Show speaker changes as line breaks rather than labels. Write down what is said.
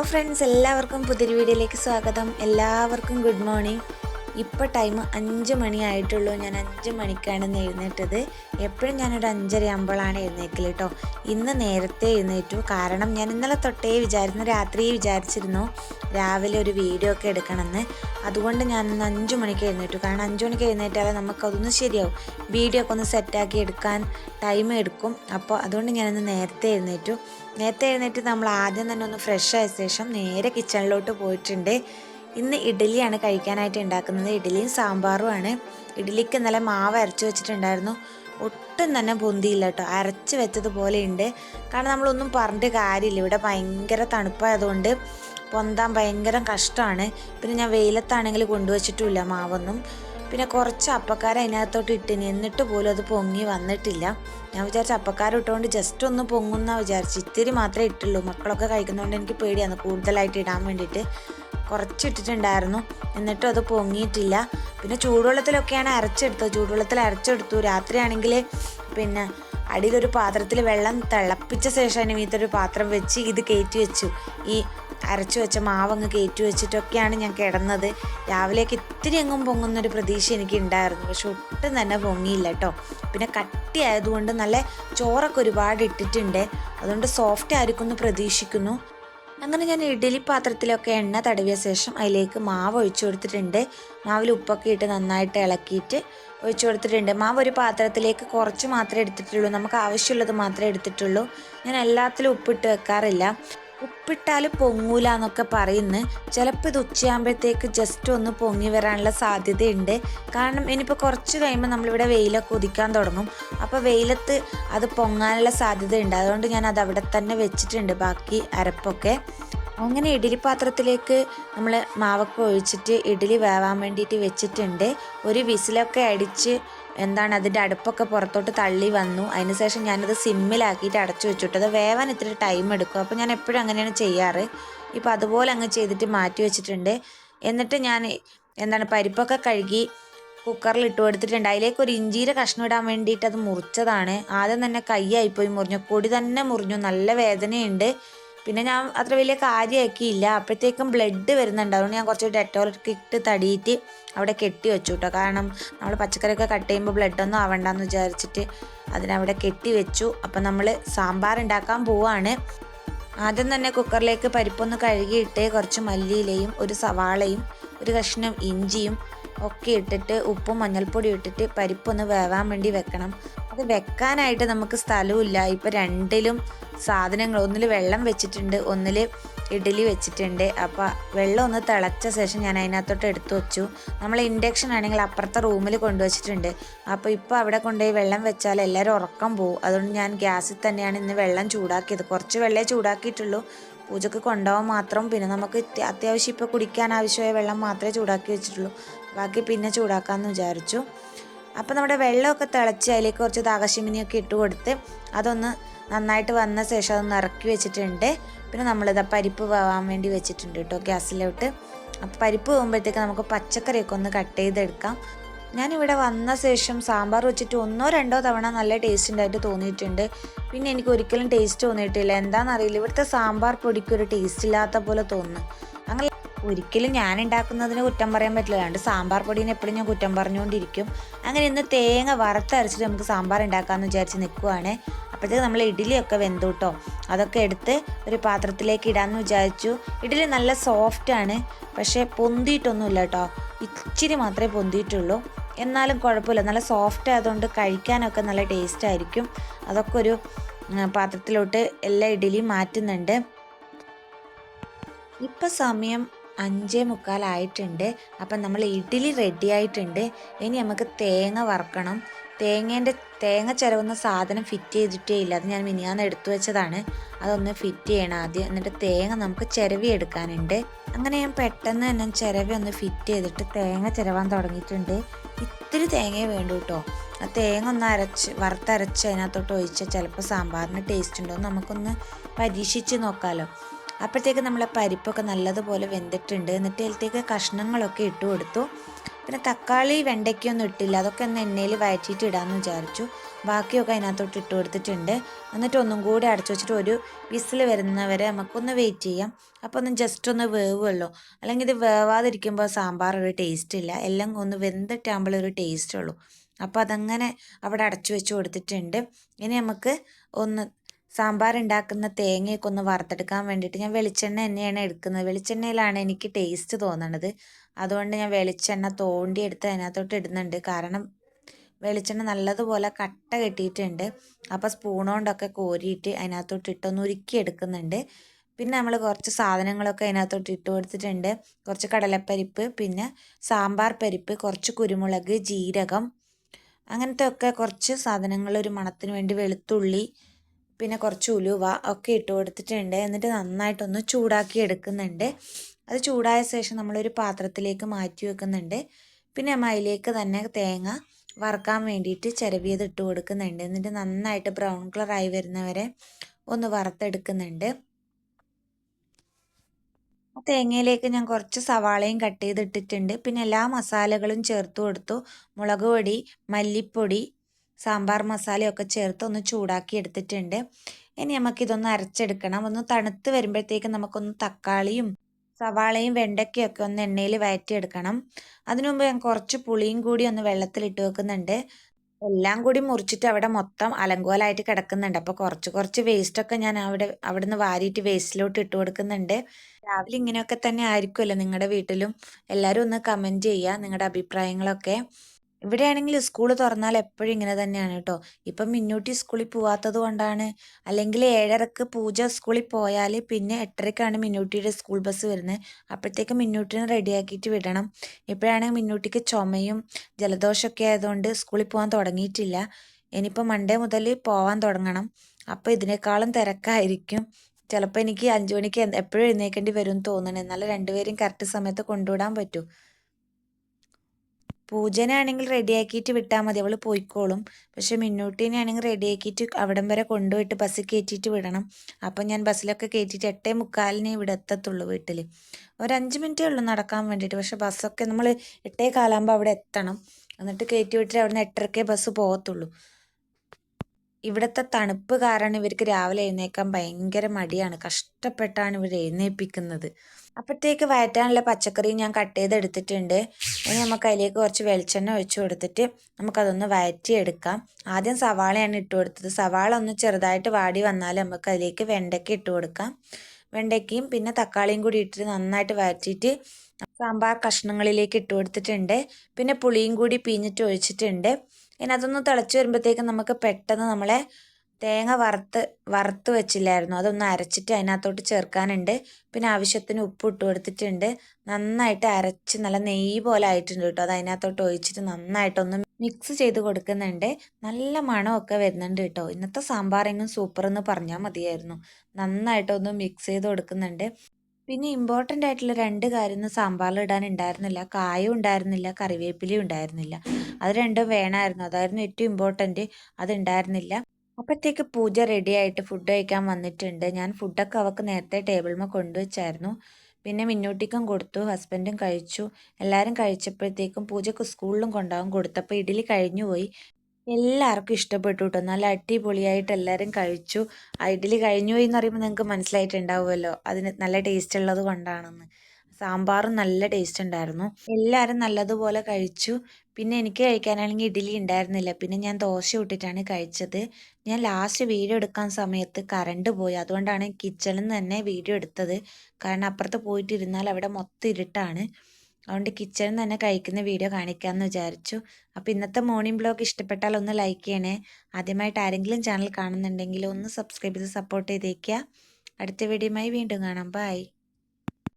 Hello friends എല്ലാവർക്കും പുതിയൊരു വീഡിയോയിലേക്ക് സ്വാഗതം. എല്ലാവർക്കും ഗുഡ് മോർണിംഗ് ഇപ്പോൾ ടൈം അഞ്ച് മണിയായിട്ടുള്ളൂ. ഞാൻ അഞ്ച് മണിക്കാണ് എഴുന്നേറ്റത്. എപ്പോഴും ഞാനൊരു അഞ്ചര ആകുമ്പോഴാണ് എഴുന്നേക്കൽ കേട്ടോ ഇന്ന് നേരത്തെ എഴുന്നേറ്റു. കാരണം ഞാൻ ഇന്നലെ തൊട്ടേ വിചാരിച്ചു രാത്രി വിചാരിച്ചിരുന്നു രാവിലെ ഒരു വീഡിയോ ഒക്കെ എടുക്കണമെന്ന്. അതുകൊണ്ട് ഞാൻ ഇന്ന് അഞ്ച് മണിക്ക് എഴുന്നേറ്റു. കാരണം അഞ്ച് മണിക്ക് എഴുന്നേറ്റാലേ നമുക്കതൊന്ന് ശരിയാവും. വീഡിയോ ഒക്കെ ഒന്ന് സെറ്റാക്കി എടുക്കാൻ ടൈം എടുക്കും. അപ്പോൾ അതുകൊണ്ട് ഞാനിന്ന് നേരത്തെ എഴുന്നേറ്റു. നേരത്തെ എഴുന്നേറ്റ് നമ്മൾ ആദ്യം തന്നെ ഒന്ന് ഫ്രഷ് ആയ ശേഷം നേരെ കിച്ചണിലോട്ട് പോയിട്ടുണ്ട്. ഇന്ന് ഇഡ്ഡലിയാണ് കഴിക്കാനായിട്ട് ഉണ്ടാക്കുന്നത്. ഇഡ്ഡലിയും സാമ്പാറുമാണ്. ഇഡ്ഡലിക്ക് ഇന്നലെ മാവ് അരച്ച് വെച്ചിട്ടുണ്ടായിരുന്നു. ഒട്ടും തന്നെ പൊന്തിയില്ല കേട്ടോ. അരച്ച് വെച്ചതുപോലെ ഉണ്ട്. കാരണം നമ്മളൊന്നും പറഞ്ഞിട്ട് കാര്യമില്ല. ഇവിടെ ഭയങ്കര തണുപ്പായതുകൊണ്ട് പൊന്താൻ ഭയങ്കര കഷ്ടമാണ്. പിന്നെ ഞാൻ വെയിലത്താണെങ്കിൽ കൊണ്ടുവച്ചിട്ടുമില്ല മാവൊന്നും. പിന്നെ കുറച്ച് അപ്പക്കാര അതിനകത്തോട്ട് ഇട്ടിന്. എന്നിട്ട് പോലും അത് പൊങ്ങി വന്നിട്ടില്ല. ഞാൻ വിചാരിച്ച അപ്പക്കാരം ഇട്ടുകൊണ്ട് ജസ്റ്റ് ഒന്ന് പൊങ്ങുന്ന വിചാരിച്ചു. ഇത്തിരി മാത്രമേ ഇട്ടുള്ളൂ. മക്കളൊക്കെ കഴിക്കുന്നതുകൊണ്ട് എനിക്ക് പേടിയാണ് കൂടുതലായിട്ട് ഇടാൻ വേണ്ടിയിട്ട്. കുറച്ച് ഇട്ടിട്ടുണ്ടായിരുന്നു എന്നിട്ടും അത് പൊങ്ങിയിട്ടില്ല. പിന്നെ ചൂടുവെള്ളത്തിലൊക്കെയാണ് അരച്ചെടുത്തത്. ചൂടുവെള്ളത്തിൽ അരച്ചെടുത്തു. രാത്രിയാണെങ്കിൽ പിന്നെ അടിയിലൊരു പാത്രത്തിൽ വെള്ളം തിളപ്പിച്ച ശേഷം അതിന് വീത്തൊരു പാത്രം വെച്ച് ഇത് കയറ്റി വെച്ചു. ഈ അരച്ചു വെച്ച മാവങ്ങ് കയറ്റി വെച്ചിട്ടൊക്കെയാണ് ഞാൻ കിടന്നത്. രാവിലേക്ക് ഇത്തിരി എങ്ങും പൊങ്ങുന്നൊരു പ്രതീക്ഷ എനിക്ക് ഉണ്ടായിരുന്നു പക്ഷെ ഒട്ടും തന്നെ പൊങ്ങിയില്ല കേട്ടോ. പിന്നെ കട്ടി ആയതുകൊണ്ട് നല്ല ചോറൊക്കെ ഒരുപാട് ഇട്ടിട്ടുണ്ട്. അതുകൊണ്ട് സോഫ്റ്റ് ആയിരിക്കും എന്ന് പ്രതീക്ഷിക്കുന്നു. അങ്ങനെ ഞാൻ ഇഡ്ഡലി പാത്രത്തിലൊക്കെ എണ്ണ തടവിയ ശേഷം അതിലേക്ക് മാവ് ഒഴിച്ചു കൊടുത്തിട്ടുണ്ട്. മാവിൽ ഉപ്പൊക്കെ ഇട്ട് നന്നായിട്ട് ഇളക്കിയിട്ട് ഒഴിച്ചു കൊടുത്തിട്ടുണ്ട്. മാവ് ഒരു പാത്രത്തിലേക്ക് കുറച്ച് മാത്രമേ എടുത്തിട്ടുള്ളൂ. നമുക്ക് ആവശ്യമുള്ളത് മാത്രമേ എടുത്തിട്ടുള്ളൂ. ഞാൻ എല്ലാത്തിലും ഉപ്പിട്ട് വെക്കാറില്ല. ഉപ്പിട്ടാൽ പൊങ്ങൂല എന്നൊക്കെ പറയുന്നു. ചിലപ്പോൾ ഇത് ഉച്ചയാകുമ്പോഴത്തേക്ക് ജസ്റ്റ് ഒന്ന് പൊങ്ങി വരാനുള്ള സാധ്യതയുണ്ട്. കാരണം ഇനിയിപ്പോൾ കുറച്ച് കഴിയുമ്പോൾ നമ്മളിവിടെ വെയിലൊക്കെ ഉദിക്കാൻ തുടങ്ങും. അപ്പോൾ വെയിലത്ത് അത് പൊങ്ങാനുള്ള സാധ്യതയുണ്ട്. അതുകൊണ്ട് ഞാൻ അത് അവിടെ തന്നെ വെച്ചിട്ടുണ്ട് ബാക്കി അരപ്പൊക്കെ. അങ്ങനെ ഇഡ്ഡലി പാത്രത്തിലേക്ക് നമ്മൾ മാവൊക്കെ ഒഴിച്ചിട്ട് ഇഡ്ഡലി വേവാൻ വേണ്ടിയിട്ട് വെച്ചിട്ടുണ്ട്. ഒരു വിസിലൊക്കെ അടിച്ച് എന്താണ് അതിന്റെ അടുപ്പൊക്കെ പുറത്തോട്ട് തള്ളി വന്നു. അതിനുശേഷം ഞാനത് സിമ്മിലാക്കിയിട്ട് അടച്ചു വെച്ചിട്ട്. അത് വേവാൻ ഇത്തിരി ടൈം എടുക്കും. അപ്പോൾ ഞാൻ എപ്പോഴും അങ്ങനെയാണ് ചെയ്യാറ്. ഇപ്പോൾ അതുപോലെ അങ്ങ് ചെയ്തിട്ട് മാറ്റി വെച്ചിട്ടുണ്ട്. എന്നിട്ട് ഞാൻ എന്താണ് പരിപ്പൊക്കെ കഴുകി കുക്കറിൽ ഇട്ട് കൊടുത്തിട്ടുണ്ട്. അതിലേക്ക് ഒരു ഇഞ്ചിയുടെ കഷ്ണം ഇടാൻ വേണ്ടിയിട്ട് അത് മുറിച്ചതാണ്. ആദ്യം തന്നെ കൈയായിപ്പോയി മുറിഞ്ഞു. കൊടി തന്നെ മുറിഞ്ഞു. നല്ല വേദനയുണ്ട്. പിന്നെ ഞാൻ അത്ര വലിയ കാര്യമാക്കിയില്ല. അപ്പോഴത്തേക്കും ബ്ലഡ് വരുന്നുണ്ട്. അതുകൊണ്ട് ഞാൻ കുറച്ച് ഡെറ്റോളൊക്കെ ഇട്ട് തടിയിട്ട് അവിടെ കെട്ടി വെച്ചു കേട്ടോ കാരണം നമ്മൾ പച്ചക്കറിയൊക്കെ കട്ട് ചെയ്യുമ്പോൾ ബ്ലഡൊന്നും ആവണ്ടെന്ന് വിചാരിച്ചിട്ട് അതിനവിടെ കെട്ടി വെച്ചു. അപ്പം നമ്മൾ സാമ്പാർ ഉണ്ടാക്കാൻ പോവാണ്. ആദ്യം തന്നെ കുക്കറിലേക്ക് പരിപ്പൊന്ന് കഴുകിയിട്ട് കുറച്ച് മല്ലിയിലയും ഒരു സവാളയും ഒരു കഷ്ണം ഇഞ്ചിയും ഒക്കെ ഇട്ടിട്ട് ഉപ്പും മഞ്ഞൾപ്പൊടി ഇട്ടിട്ട് പരിപ്പൊന്ന് വേവാൻ വേണ്ടി വെക്കണം. അത് വെക്കാനായിട്ട് നമുക്ക് സ്ഥലമില്ല ഇപ്പൊ രണ്ടിലും സാധനങ്ങൾ ഒന്നിൽ വെള്ളം വെച്ചിട്ടുണ്ട് ഒന്നിൽ ഇഡ്ഡലി വെച്ചിട്ടുണ്ട്. അപ്പോൾ വെള്ളം ഒന്ന് തിളച്ച ശേഷം ഞാൻ അതിനകത്തോട്ട് എടുത്തു വെച്ചു. നമ്മൾ ഇൻഡക്ഷൻ ആണെങ്കിൽ അപ്പുറത്തെ റൂമിൽ കൊണ്ടുവച്ചിട്ടുണ്ട്. അപ്പോൾ ഇപ്പോൾ അവിടെ കൊണ്ടുപോയി വെള്ളം വെച്ചാൽ എല്ലാവരും ഉറക്കം പോകും അതുകൊണ്ട് ഞാൻ ഗ്യാസിൽ തന്നെയാണ് ഇന്ന് വെള്ളം ചൂടാക്കിയത്. കുറച്ച് വെള്ളമേ ചൂടാക്കിയിട്ടുള്ളൂ. പൂജക്ക് കൊണ്ടുപോകാൻ മാത്രം പിന്നെ നമുക്ക് അത്യാവശ്യം ഇപ്പോൾ കുടിക്കാൻ ആവശ്യമായ വെള്ളം മാത്രമേ ചൂടാക്കി വെച്ചിട്ടുള്ളൂ. ബാക്കി പിന്നെ ചൂടാക്കാമെന്ന് വിചാരിച്ചു. അപ്പോൾ നമ്മുടെ വെള്ളമൊക്കെ തിളച്ച് അതിലേക്ക് കുറച്ച് താകശിമിനിയൊക്കെ ഇട്ട് കൊടുത്ത് അതൊന്ന് നന്നായിട്ട് വന്ന ശേഷം അതൊന്ന് ഇറക്കി വെച്ചിട്ടുണ്ട്. പിന്നെ നമ്മളിത് പരിപ്പ് വേവാൻ വേണ്ടി വെച്ചിട്ടുണ്ട് കേട്ടോ ഗ്യാസിലോട്ട്. അപ്പോൾ പരിപ്പ് പോകുമ്പോഴത്തേക്ക് നമുക്ക് പച്ചക്കറിയൊക്കെ ഒന്ന് കട്ട് ചെയ്തെടുക്കാം. ഞാനിവിടെ വന്ന ശേഷം സാമ്പാർ വെച്ചിട്ട് ഒന്നോ രണ്ടോ തവണ നല്ല ടേസ്റ്റ് ഉണ്ടായിട്ട് തോന്നിയിട്ടുണ്ട്. പിന്നെ എനിക്ക് ഒരിക്കലും ടേസ്റ്റ് തോന്നിയിട്ടില്ല. എന്താണെന്നറിയില്ല. ഇവിടുത്തെ സാമ്പാർ പൊടിക്ക് ഒരു ടേസ്റ്റ് ഇല്ലാത്ത പോലെ തോന്നുന്നു. അങ്ങനെ ഒരിക്കലും ഞാൻ ഉണ്ടാക്കുന്നതിന് കുറ്റം പറയാൻ പറ്റില്ല. അതുകൊണ്ട് സാമ്പാർ പൊടിനെ എപ്പോഴും ഞാൻ കുറ്റം പറഞ്ഞുകൊണ്ടിരിക്കും. അങ്ങനെ ഇന്ന് തേങ്ങ വറുത്തരച്ചിട്ട് നമുക്ക് സാമ്പാർ ഉണ്ടാക്കാമെന്ന് വിചാരിച്ച് നിൽക്കുവാണ് അപ്പോഴത്തേക്ക് നമ്മൾ ഇഡ്ഡലിയൊക്കെ വെന്തു കേട്ടോ അതൊക്കെ എടുത്ത് ഒരു പാത്രത്തിലേക്ക് ഇടാമെന്ന് വിചാരിച്ചു. ഇഡ്ഡലി നല്ല സോഫ്റ്റാണ് പക്ഷേ പൊന്തിയിട്ടൊന്നുമില്ല കേട്ടോ ഇച്ചിരി മാത്രമേ പൊന്തിയിട്ടുള്ളൂ. എന്നാലും കുഴപ്പമില്ല. നല്ല സോഫ്റ്റ് ആയതുകൊണ്ട് കഴിക്കാനൊക്കെ നല്ല ടേസ്റ്റ് ആയിരിക്കും. അതൊക്കെ ഒരു പാത്രത്തിലോട്ട് എല്ലാ ഇഡ്ഡലിയും മാറ്റുന്നുണ്ട്. ഇപ്പം സമയം അഞ്ചേ മുക്കാലായിട്ടുണ്ട് അപ്പം നമ്മൾ ഇഡ്ഡലി റെഡി ആയിട്ടുണ്ട്. ഇനി നമുക്ക് തേങ്ങ വറക്കണം. തേങ്ങേന്റെ തേങ്ങ ചിരവുന്ന സാധനം ഫിറ്റ് ചെയ്തിട്ടേ ഇല്ല. അത് ഞാൻ മിനിയാന്ന് എടുത്തു വെച്ചതാണ്. അതൊന്ന് ഫിറ്റ് ചെയ്യണം ആദ്യം. എന്നിട്ട് തേങ്ങ നമുക്ക് ചിരവി എടുക്കാനുണ്ട്. അങ്ങനെ ഞാൻ പെട്ടെന്ന് തന്നെ ചിരവി ഒന്ന് ഫിറ്റ് ചെയ്തിട്ട് തേങ്ങ ചിരവാൻ തുടങ്ങിയിട്ടുണ്ട്. ഇത്തിരി തേങ്ങയെ വേണ്ടു കേട്ടോ ആ തേങ്ങ ഒന്ന് അരച്ച് വറുത്തരച്ച് അതിനകത്തോട്ട് ഒഴിച്ചാൽ ചിലപ്പോൾ സാമ്പാറിന് ടേസ്റ്റ് ഉണ്ടോ നമുക്കൊന്ന് പരീക്ഷിച്ച് നോക്കാമല്ലോ അപ്പോഴത്തേക്ക് നമ്മളെ പരിപ്പൊക്കെ നല്ലതുപോലെ വെന്തിട്ടുണ്ട്. എന്നിട്ട് അതിലത്തേക്ക് കഷ്ണങ്ങളൊക്കെ ഇട്ട് കൊടുത്തു. പിന്നെ തക്കാളി വെണ്ടയ്ക്കൊന്നും ഇട്ടില്ല. അതൊക്കെ ഒന്ന് എണ്ണയിൽ വഴറ്റിയിട്ട് ഇടാമെന്ന് വിചാരിച്ചു. ബാക്കിയൊക്കെ അതിനകത്തോട്ട് ഇട്ട് കൊടുത്തിട്ടുണ്ട്. എന്നിട്ട് ഒന്നും കൂടി അടച്ചു വെച്ചിട്ട് ഒരു വിസിൽ വരുന്നവരെ നമുക്കൊന്ന് വെയിറ്റ് ചെയ്യാം. അപ്പോൾ ഒന്ന് ജസ്റ്റ് ഒന്ന് വേവുമല്ലോ അല്ലെങ്കിൽ ഇത് വേവാതിരിക്കുമ്പോൾ സാമ്പാർ ഒരു ടേസ്റ്റ് ഇല്ല. എല്ലാം ഒന്ന് വെന്തിട്ടാകുമ്പോൾ ഒരു ടേസ്റ്റ് ഉള്ളൂ. അപ്പോൾ അതങ്ങനെ അവിടെ അടച്ചു വെച്ച് കൊടുത്തിട്ടുണ്ട്. ഇനി നമുക്ക് ഒന്ന് സാമ്പാർ ഉണ്ടാക്കുന്ന തേങ്ങയൊക്കെ ഒന്ന് വറുത്തെടുക്കാൻ വേണ്ടിയിട്ട് ഞാൻ വെളിച്ചെണ്ണ തന്നെയാണ് എടുക്കുന്നത്. വെളിച്ചെണ്ണയിലാണ് എനിക്ക് ടേസ്റ്റ് തോന്നണത്. അതുകൊണ്ട് ഞാൻ വെളിച്ചെണ്ണ തോണ്ടി എടുത്ത് അതിനകത്തോട്ട് ഇടുന്നുണ്ട്. കാരണം വെളിച്ചെണ്ണ നല്ലതുപോലെ കട്ട കെട്ടിയിട്ടുണ്ട്. അപ്പോൾ സ്പൂണുകൊണ്ടൊക്കെ കോരിയിട്ട് അതിനകത്തോട്ട് ഇട്ടൊന്ന് ഉരുക്കി എടുക്കുന്നുണ്ട്. പിന്നെ നമ്മൾ കുറച്ച് സാധനങ്ങളൊക്കെ അതിനകത്തോട്ട് ഇട്ട് കൊടുത്തിട്ടുണ്ട്. കുറച്ച് കടലപ്പരിപ്പ് പിന്നെ സാമ്പാർ പരിപ്പ് കുറച്ച് കുരുമുളക് ജീരകം അങ്ങനത്തെ ഒക്കെ കുറച്ച് സാധനങ്ങൾ ഒരു മണത്തിന് വേണ്ടി വെളുത്തുള്ളി പിന്നെ കുറച്ച് ഉലുവ ഒക്കെ ഇട്ട് കൊടുത്തിട്ടുണ്ട്. എന്നിട്ട് നന്നായിട്ടൊന്ന് ചൂടാക്കി എടുക്കുന്നുണ്ട്. അത് ചൂടായ ശേഷം നമ്മളൊരു പാത്രത്തിലേക്ക് മാറ്റി വെക്കുന്നുണ്ട്. പിന്നെ നമ്മൾ അതിലേക്ക് തന്നെ തേങ്ങ വറുക്കാൻ വേണ്ടിയിട്ട് ചിരവിയത് ഇട്ട് കൊടുക്കുന്നുണ്ട്. എന്നിട്ട് നന്നായിട്ട് ബ്രൗൺ കളറായി വരുന്നവരെ ഒന്ന് വറുത്തെടുക്കുന്നുണ്ട്. തേങ്ങയിലേക്ക് ഞാൻ കുറച്ച് സവാളയും കട്ട് ചെയ്തിട്ടിട്ടുണ്ട് പിന്നെ എല്ലാ മസാലകളും ചേർത്ത് കൊടുത്തു. മുളക് പൊടി മല്ലിപ്പൊടി സാമ്പാർ മസാലയൊക്കെ ചേർത്ത് ഒന്ന് ചൂടാക്കി എടുത്തിട്ടുണ്ട്. ഇനി നമുക്കിതൊന്ന് അരച്ചെടുക്കണം. ഒന്ന് തണുത്ത് വരുമ്പോഴത്തേക്ക് നമുക്കൊന്ന് തക്കാളിയും സവാളയും വെണ്ടയ്ക്കയൊക്കെ ഒന്ന് എണ്ണയിൽ വയറ്റിയെടുക്കണം. അതിനു മുമ്പ് ഞാൻ കുറച്ച് പുളിയും കൂടി ഒന്ന് വെള്ളത്തിലിട്ട് വെക്കുന്നുണ്ട്. എല്ലാം കൂടി മുറിച്ചിട്ട് അവിടെ മൊത്തം അലങ്കോലായിട്ട് കിടക്കുന്നുണ്ട്. അപ്പോൾ കുറച്ച് കുറച്ച് വേസ്റ്റൊക്കെ ഞാൻ അവിടെ അവിടെ നിന്ന് വാരിയിട്ട് വേസ്റ്റിലോട്ട് ഇട്ട് കൊടുക്കുന്നുണ്ട്. രാവിലെ ഇങ്ങനെയൊക്കെ തന്നെ ആയിരിക്കുമല്ലോ നിങ്ങളുടെ വീട്ടിലും. എല്ലാവരും ഒന്ന് കമന്റ് ചെയ്യുക നിങ്ങളുടെ അഭിപ്രായങ്ങളൊക്കെ. ഇവിടെയാണെങ്കിൽ സ്കൂൾ തുറന്നാൽ എപ്പോഴും ഇങ്ങനെ തന്നെയാണ് കേട്ടോ. ഇപ്പം മിന്നൂട്ടി സ്കൂളിൽ പോവാത്തത് കൊണ്ടാണ്. അല്ലെങ്കിൽ ഏഴരക്ക് പൂജ സ്കൂളിൽ പോയാൽ പിന്നെ എട്ടരക്കാണ് മിന്നൂട്ടിയുടെ സ്കൂൾ ബസ് വരുന്നത്. അപ്പോഴത്തേക്ക് മിന്നൂട്ടിനെ റെഡിയാക്കിയിട്ട് വിടണം. ഇപ്പോഴാണെങ്കിൽ മിന്നൂട്ടിക്ക് ചുമയും ജലദോഷമൊക്കെ ആയതുകൊണ്ട് സ്കൂളിൽ പോകാൻ തുടങ്ങിയിട്ടില്ല. ഇനിയിപ്പോൾ മൺഡേ മുതൽ പോവാൻ തുടങ്ങണം. അപ്പോൾ ഇതിനേക്കാളും തിരക്കായിരിക്കും. ചിലപ്പോൾ എനിക്ക് അഞ്ചു മണിക്ക് എപ്പോഴും എഴുന്നേക്കേണ്ടി വരും എന്ന് തോന്നണേ എന്നാലും രണ്ടുപേരും കറക്റ്റ് സമയത്ത് കൊണ്ടുവിടാൻ പറ്റൂ. പൂജനാണെങ്കിൽ റെഡിയാക്കിയിട്ട് വിട്ടാൽ മതി. അവൾ പോയിക്കോളും. പക്ഷെ മിന്നൂട്ടീനെ ആണെങ്കിൽ റെഡിയാക്കിയിട്ട് അവിടം വരെ കൊണ്ടുപോയിട്ട് ബസ്സിൽ കയറ്റിയിട്ട് വിടണം. അപ്പം ഞാൻ ബസ്സിലൊക്കെ കയറ്റിയിട്ട് എട്ടേ മുക്കാലിനെ ഇവിടെ എത്തത്തുള്ളൂ വീട്ടിൽ ഒരു അഞ്ച് മിനിറ്റേ ഉള്ളൂ നടക്കാൻ വേണ്ടിയിട്ട്. പക്ഷെ ബസ്സൊക്കെ നമ്മൾ എട്ടേ കാലാകുമ്പോൾ അവിടെ എത്തണം. എന്നിട്ട് കയറ്റി വിട്ടിട്ട് അവിടെ നിന്ന് എട്ടരക്കേ ബസ് പോകത്തുള്ളൂ. ഇവിടുത്തെ തണുപ്പ് കാരണം ഇവർക്ക് രാവിലെ എഴുന്നേക്കാൻ ഭയങ്കര മടിയാണ്. കഷ്ടപ്പെട്ടാണ് ഇവർ എഴുന്നേൽപ്പിക്കുന്നത്. അപ്പോഴത്തേക്ക് വയറ്റാനുള്ള പച്ചക്കറി ഞാൻ കട്ട് ചെയ്തെടുത്തിട്ടുണ്ട്. ഇനി നമുക്ക് അതിലേക്ക് കുറച്ച് വെളിച്ചെണ്ണ ഒഴിച്ചു കൊടുത്തിട്ട് നമുക്കതൊന്ന് വയറ്റിയെടുക്കാം. ആദ്യം സവാളയാണ് ഇട്ട് കൊടുത്തത്. സവാള ഒന്ന് ചെറുതായിട്ട് വാടി വന്നാൽ നമുക്ക് അതിലേക്ക് വെണ്ടയ്ക്ക ഇട്ട് കൊടുക്കാം. വെണ്ടയ്ക്കയും പിന്നെ തക്കാളിയും കൂടി ഇട്ടിട്ട് നന്നായിട്ട് വഴറ്റിയിട്ട് സാമ്പാർ കഷ്ണങ്ങളിലേക്ക് ഇട്ട് കൊടുത്തിട്ടുണ്ട്. പിന്നെ പുളിയും കൂടി പിഞ്ഞിട്ട് ഒഴിച്ചിട്ടുണ്ട്. ഇനി അതൊന്ന് തിളച്ച് വരുമ്പോഴത്തേക്കും നമുക്ക് പെട്ടെന്ന് നമ്മളെ തേങ്ങ വറുത്ത് വറുത്ത് വെച്ചില്ലായിരുന്നു. അതൊന്ന് അരച്ചിട്ട് അതിനകത്തോട്ട് ചേർക്കാനുണ്ട്. പിന്നെ ആവശ്യത്തിന് ഉപ്പ് ഇട്ട് കൊടുത്തിട്ടുണ്ട്. നന്നായിട്ട് അരച്ച് നല്ല നെയ്യ് പോലെ ആയിട്ടുണ്ട് കേട്ടോ. അത് അതിനകത്തോട്ട് ഒഴിച്ചിട്ട് നന്നായിട്ടൊന്ന് മിക്സ് ചെയ്ത് കൊടുക്കുന്നുണ്ട്. നല്ല മണമൊക്കെ വരുന്നുണ്ട് കേട്ടോ. ഇന്നത്തെ സാമ്പാറെങ്ങും സൂപ്പർ എന്ന് പറഞ്ഞാൽ മതിയായിരുന്നു. നന്നായിട്ടൊന്ന് മിക്സ് ചെയ്ത് കൊടുക്കുന്നുണ്ട്. പിന്നെ ഇമ്പോർട്ടന്റ് ആയിട്ടുള്ള രണ്ട് കാര്യം സാമ്പാറിൽ ഇടാൻ ഉണ്ടായിരുന്നില്ല കായും ഉണ്ടായിരുന്നില്ല കറിവേപ്പിലയും ഉണ്ടായിരുന്നില്ല. അത് രണ്ടും വേണമായിരുന്നു. അതായിരുന്നു ഏറ്റവും ഇമ്പോർട്ടന്റ് അതുണ്ടായിരുന്നില്ല. അപ്പോഴത്തേക്ക് പൂജ റെഡി ആയിട്ട് ഫുഡ് കഴിക്കാൻ വന്നിട്ടുണ്ട്. ഞാൻ ഫുഡൊക്കെ അവൾക്ക് നേരത്തെ ടേബിളിൽ കൊണ്ടുവച്ചായിരുന്നു. പിന്നെ മിന്നൂട്ടിക്കും കൊടുത്തു ഹസ്ബൻഡും കഴിച്ചു. എല്ലാവരും കഴിച്ചപ്പോഴത്തേക്കും പൂജക്ക് സ്കൂളിലും കൊണ്ടാകും കൊടുത്തപ്പോൾ ഇഡ്ഡലി കഴിഞ്ഞു പോയി എല്ലാവർക്കും ഇഷ്ടപ്പെട്ടു കേട്ടോ നല്ല അടിപൊളിയായിട്ട് എല്ലാവരും കഴിച്ചു. ഇഡ്ഡലി കഴിഞ്ഞു പോയി എന്ന് പറയുമ്പോൾ നിങ്ങൾക്ക് മനസ്സിലായിട്ടുണ്ടാവുമല്ലോ. അതിന് നല്ല ടേസ്റ്റ് ഉള്ളത് കൊണ്ടാണെന്ന്. സാമ്പാറും നല്ല ടേസ്റ്റ് ഉണ്ടായിരുന്നു. എല്ലാവരും നല്ലതുപോലെ കഴിച്ചു. പിന്നെ എനിക്ക് കഴിക്കാനാണെങ്കിൽ ഇഡ്ഡലി ഉണ്ടായിരുന്നില്ല. പിന്നെ ഞാൻ ദോശ ഇട്ടിട്ടാണ് കഴിച്ചത്. ഞാൻ ലാസ്റ്റ് വീഡിയോ എടുക്കാൻ സമയത്ത് കറണ്ട് പോയി. അതുകൊണ്ടാണ് കിച്ചണിൽ നിന്ന് തന്നെ വീഡിയോ എടുത്തത്. കാരണം അപ്പുറത്ത് പോയിട്ടിരുന്നാൽ അവിടെ മൊത്തം ഇരുട്ടാണ്. അതുകൊണ്ട് കിച്ചണിൽ തന്നെ കഴിക്കുന്ന വീഡിയോ കാണിക്കാമെന്ന് വിചാരിച്ചു. അപ്പോൾ ഇന്നത്തെ മോർണിംഗ് ബ്ലോഗ് ഇഷ്ടപ്പെട്ടാൽ ഒന്ന് ലൈക്ക് ചെയ്യണേ. ആദ്യമായിട്ട് ആരെങ്കിലും ചാനൽ കാണുന്നുണ്ടെങ്കിൽ ഒന്ന് സബ്സ്ക്രൈബ് ചെയ്ത് സപ്പോർട്ട് ചെയ്തേക്കുക. അടുത്ത വീഡിയോയുമായി വീണ്ടും കാണാം. ബൈ